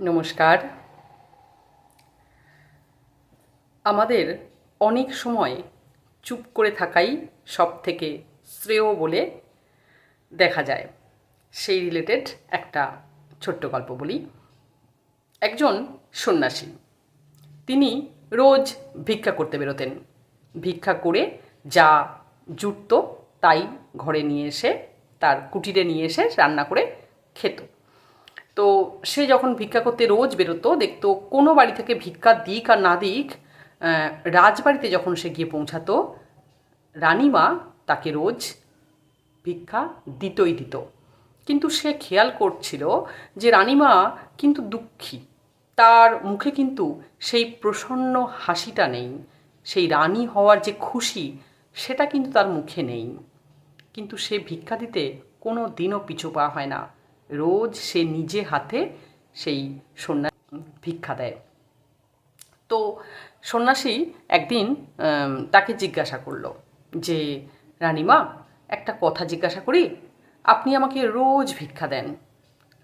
নমস্কার। আমাদের অনেক সময় চুপ করে থাকাই সব থেকে শ্রেয় বলে দেখা যায়। সেই রিলেটেড একটা ছোট্ট গল্প বলি। একজন সন্ন্যাসী, তিনি রোজ ভিক্ষা করতে বেরোতেন। ভিক্ষা করে যা জুটত তাই ঘরে নিয়ে এসে, তার কুটিরে নিয়ে এসে রান্না করে খেত। তো সে যখন ভিক্ষা করতে রোজ বেরোতো, দেখতো কোনো বাড়ি থেকে ভিক্ষা দিক আর না দিক রাজবাড়িতে যখন সে গিয়ে পৌঁছাতো, রানীমা তাকে রোজ ভিক্ষা দিতই দিত। কিন্তু সে খেয়াল করছিল যে রানীমা কিন্তু দুঃখী। তার মুখে কিন্তু সেই প্রসন্ন হাসিটা নেই, সেই রানী হওয়ার যে খুশি, সেটা কিন্তু তার মুখে নেই। কিন্তু সে ভিক্ষা দিতে কোনো দিনও পিছু পা হয় না। রোজ সে নিজে হাতে সেই সন্ন্যাস ভিক্ষা দেয়। তো সন্ন্যাসী একদিন তাকে জিজ্ঞাসা করল যে, রানীমা, একটা কথা জিজ্ঞাসা করি। আপনি আমাকে রোজ ভিক্ষা দেন।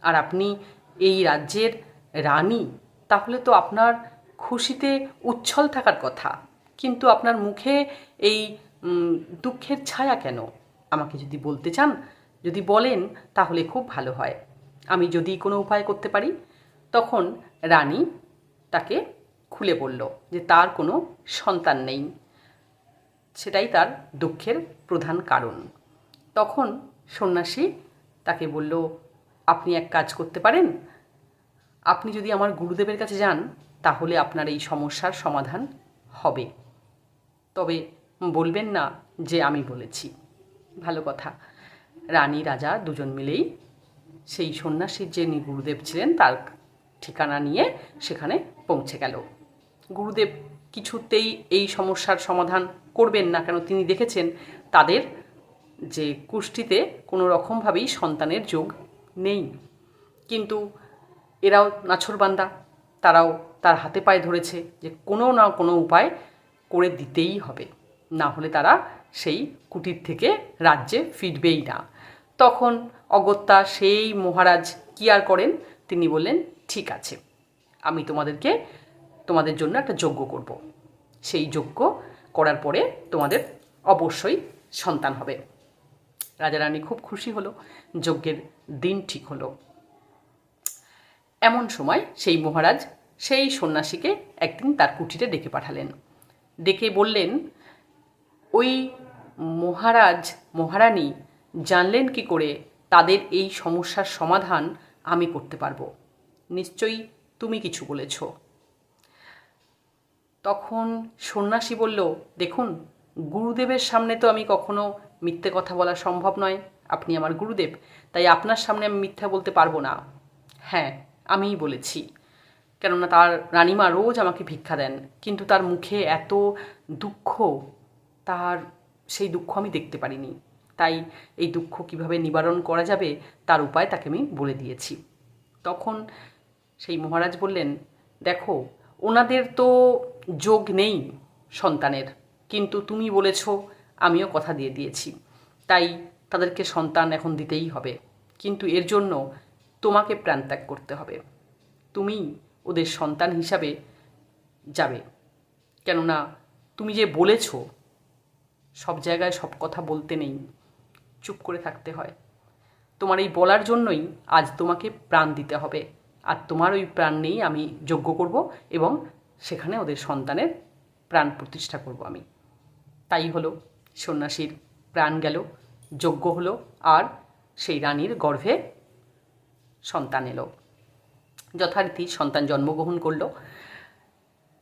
আর আপনি এই রাজ্যের রানী, তাহলে তো আপনার খুশিতে উচ্ছল থাকার কথা। কিন্তু আপনার মুখে এই দুঃখের ছায়া কেন? আমাকে যদি বলতে চান যদি বলেন তাহলে খুব ভালো হয়। আমি যদি কোনো উপায় করতে পারি, তখন রানী তাকে খুলে বলল যে তার কোনো সন্তান নেই। সেটাই তার দুঃখের প্রধান কারণ। তখন সন্ন্যাসী তাকে বলল, আপনি এক কাজ করতে পারেন? আপনি যদি আমার গুরুদেবের কাছে যান, তাহলে আপনার এই সমস্যার সমাধান হবে। তবে বলবেন না যে আমি বলেছি। ভালো কথা। রানী, রাজা দুজন মিলেই সেই সন্ন্যাসীর যে গুরুদেব ছিলেন, তার ঠিকানা নিয়ে সেখানে পৌঁছে গেল। গুরুদেব কিছুতেই এই সমস্যার সমাধান করবেন না কেন তিনি দেখেছেন তাদের যে কুষ্টিতে কোনো রকমভাবেই সন্তানের যোগ নেই। কিন্তু এরাও নাছরবান্দা তারাও তার হাতে পায়ে ধরেছে যে কোনো না কোনো উপায় করে দিতেই হবে। না হলে তারা সেই কুটির থেকে রাজ্যে ফিরবেই না। তখন অগত্যা সেই মহারাজ কি আর করেন? তিনি বললেন, ঠিক আছে, আমি তোমাদেরকে, তোমাদের জন্য একটা যজ্ঞ করব। সেই যজ্ঞ করার পরে তোমাদের অবশ্যই সন্তান হবে। রাজা রানী খুব খুশি হলো, যজ্ঞের দিন ঠিক হলো। এমন সময় সেই মহারাজ সেই সন্ন্যাসীকে একদিন তার কুটিরে ডেকে পাঠালেন। ডেকে বললেন, ওই মহারাজ, মহারানী জানলেন কি করে তাদের এই সমস্যার সমাধান আমি করতে পারব। নিশ্চয়ই তুমি কিছু বলেছ। তখন সন্ন্যাসী বলল, দেখুন, গুরুদেবের সামনে তো আমি কখনো মিথ্যে কথা বলা সম্ভব নয়। আপনি আমার গুরুদেব, তাই আপনার সামনে আমি মিথ্যা বলতে পারব না। হ্যাঁ আমিই বলেছি। কেননা তার রানীমা রোজ আমাকে ভিক্ষা দেন, কিন্তু তার মুখে এত দুঃখ, তার সেই দুঃখ আমি দেখতে পারিনি। তাই এই দুঃখ কীভাবে নিবারণ করা যাবে তার উপায় তাকে আমি বলে দিয়েছি। তখন সেই মহারাজ বললেন, দেখো, ওনাদের তো যোগ নেই সন্তানের, কিন্তু তুমি বলেছ, আমিও কথা দিয়ে দিয়েছি। তাই তাদেরকে সন্তান এখন দিতেই হবে, কিন্তু এর জন্য তোমাকে প্রাণত্যাগ করতে হবে। তুমি ওদের সন্তান হিসাবে যাবে। কেননা তুমি যে বলেছ, সব জায়গায় সব কথা বলতে নেই। চুপ করে থাকতে হয়। তোমার এই বলার জন্যই আজ তোমাকে প্রাণ দিতে হবে। আর তোমার ওই প্রাণ নিয়েই আমি যজ্ঞ করব এবং সেখানে ওদের সন্তানের প্রাণ প্রতিষ্ঠা করব আমি। তাই হলো, সন্ন্যাসীর প্রাণ গেল, যজ্ঞ হলো, আর সেই রানীর গর্ভে সন্তান এলো। যথারীতি সন্তান জন্মগ্রহণ করল।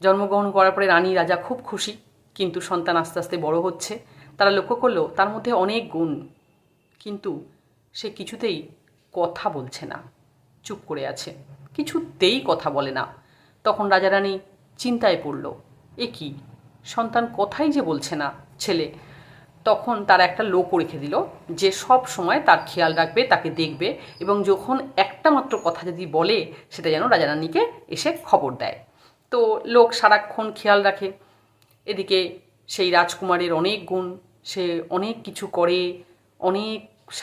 জন্মগ্রহণ করার পরে রানী রাজা খুব খুশি, কিন্তু সন্তান আস্তে আস্তে বড় হচ্ছে। তারা লক্ষ্য করল, তার মধ্যে অনেক গুণ কিন্তু সে কিছুতেই কথা বলছে না, চুপ করে আছে, কিছুতেই কথা বলে না। তখন রাজা রানী চিন্তায় পড়ল, এ কি? সন্তান কথাই যে বলছে না, ছেলে? তখন তার একটা লোক রেখে দিল, যে সব সময় তার খেয়াল রাখবে, তাকে দেখবে এবং যখন একটা মাত্র কথা যদি বলে, সেটা যেন রাজা রানীকে এসে খবর দেয়। তো লোক সারাক্ষণ খেয়াল রাখে। এদিকে সেই রাজকুমারের অনেক গুণ, সে অনেক কিছু করে, অনেক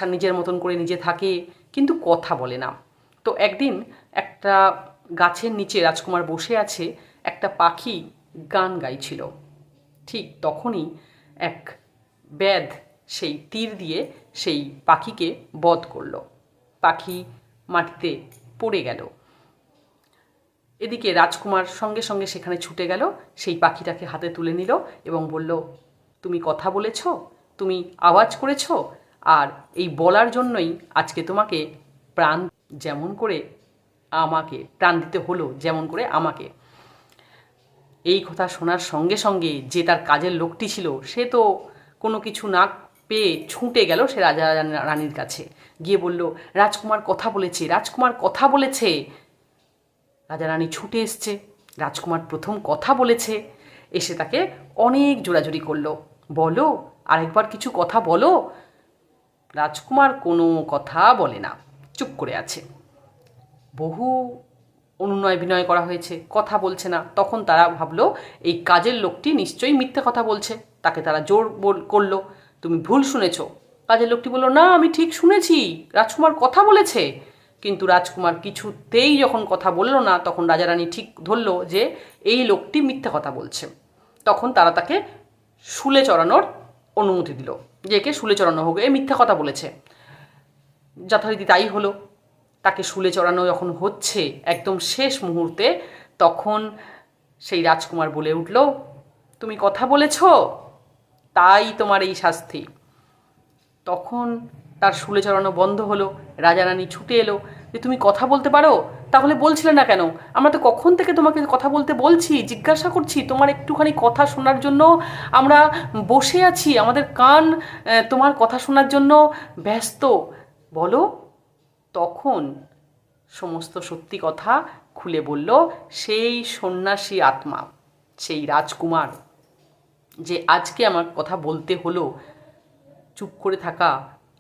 নিজের মতন করে নিজে থাকে, কিন্তু কথা বলে না। তো একদিন একটা গাছের নিচে রাজকুমার বসে আছে, একটা পাখি গান গাইছিল। ঠিক তখনই এক ব্যাধ সেই তীর দিয়ে সেই পাখিকে বধ করল। পাখি মাটিতে পড়ে গেল। এদিকে রাজকুমার সঙ্গে সঙ্গে সেখানে ছুটে গেল, সেই পাখিটাকে হাতে তুলে নিল এবং বলল, তুমি কথা বলেছ? তুমি আওয়াজ করেছ? আর এই বলার জন্যই আজকে তোমাকে প্রাণ যেমন করে আমাকে, প্রাণ দিতে হলো যেমন করে আমাকে। এই কথা শোনার সঙ্গে সঙ্গে যে তার কাজের লোকটি ছিল, সে তো কোনো কিছু না পেয়ে ছুটে গেল সে রাজা রানীর কাছে। গিয়ে বলল, রাজকুমার কথা বলেছে, রাজকুমার কথা বলেছে। রাজা রানী ছুটে এসছে। রাজকুমার প্রথম কথা বলেছে, এসে তাকে অনেক জোরাজুরি করল। বলো, আরেকবার কিছু কথা বলো রাজকুমার কোনো কথা বলে না, চুপ করে আছে। বহু অনুনয় বিনয় করা হয়েছে, কথা বলছে না। তখন তারা ভাবলো, এই কাজের লোকটি নিশ্চয়ই মিথ্যে কথা বলছে। তাকে তারা জোর বল করল, তুমি ভুল শুনেছ। কাজের লোকটি বলল, না, আমি ঠিক শুনেছি, রাজকুমার কথা বলেছে। কিন্তু রাজকুমার কিছুতেই যখন কথা বলল না, তখন রাজারানী ঠিক ধরলো যে, এই লোকটি মিথ্যে কথা বলছে। তখন তারা তাকে শুলে চড়ানোর অনুমতি দিল। একে শুলে চড়ানো হোক, এ মিথ্যা কথা বলেছে। যথারীতি তাই হলো। তাকে শুলে চড়ানো যখন হচ্ছে একদম শেষ মুহূর্তে, তখন সেই রাজকুমার বলে উঠল, তুমি কথা বলেছ? তাই তোমার এই শাস্তি। তখন তার শুলে চড়ানো বন্ধ হলো। রাজারানী ছুটে এলো। যে তুমি কথা বলতে পারো, তাহলে বলছিলে না কেন? আমরা তো কখন থেকে তোমাকে কথা বলতে বলছি, জিজ্ঞাসা করছি, তোমার একটুখানি কথা শোনার জন্য, আমরা বসে আছি, আমাদের কান তোমার কথা শোনার জন্য ব্যস্ত। বলো, তখন সমস্ত সত্যি কথা খুলে বলল সেই সন্ন্যাসী আত্মা, সেই রাজকুমার, যে আজকে আমার কথা বলতে হলো। চুপ করে থাকা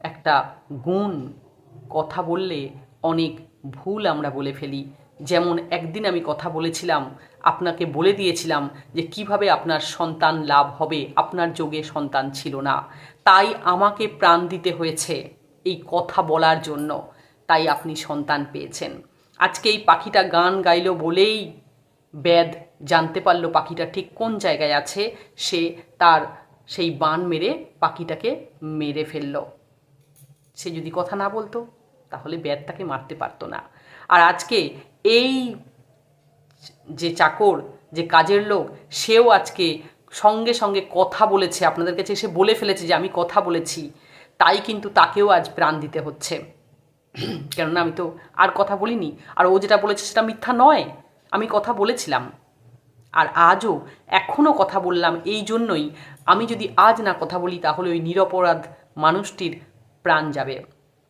একটা গুণ, কথা বললে অনেক ভুল আমরা বলে ফেলি। যেমন একদিন আমি কথা বলেছিলাম, আপনাকে বলে দিয়েছিলাম যে কীভাবে আপনার সন্তান লাভ হবে, আপনার যোগে সন্তান ছিল না। তাই আমাকে প্রাণ দিতে হয়েছে এই কথা বলার জন্য। তাই আপনি সন্তান পেয়েছেন। আজকে এই পাখিটা গান গাইলো বলেই ব্যাদ জানতে পারল পাখিটা ঠিক কোন জায়গায় আছে। সে তার সেই বান মেরে পাখিটাকে মেরে ফেলল। সে যদি কথা না বলতো তাহলে ব্যাদ তাকে মারতে পারতো না। আর আজকে এই যে চাকর, যে কাজের লোক, সেও আজকে সঙ্গে সঙ্গে কথা বলেছে, আপনাদের কাছে এসে বলে ফেলেছে যে, আমি কথা বলেছি। তাই কিন্তু তাকেও আজ প্রাণ দিতে হচ্ছে। কেননা আমি তো আর কথা বলিনি। আর ও যেটা বলেছে সেটা মিথ্যা নয়। আমি কথা বলেছিলাম। আর আজও এখনও কথা বললাম এই জন্যই আমি যদি আজ না কথা বলি, তাহলে ওই নিরপরাধ মানুষটির প্রাণ যাবে।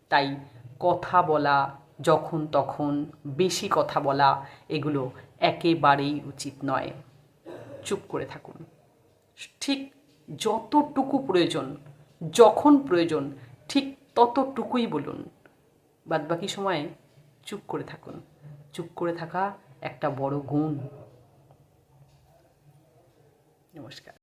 তাই কথা বলা, যখন তখন বেশি কথা বলা, এগুলো একেবারেই উচিত নয়। চুপ করে থাকুন। ঠিক যতটুকু প্রয়োজন, যখন প্রয়োজন, ঠিক ততটুকুই বলুন। বাদবাকি সময়ে চুপ করে থাকুন। চুপ করে থাকা একটা বড় গুণ। নমস্কার।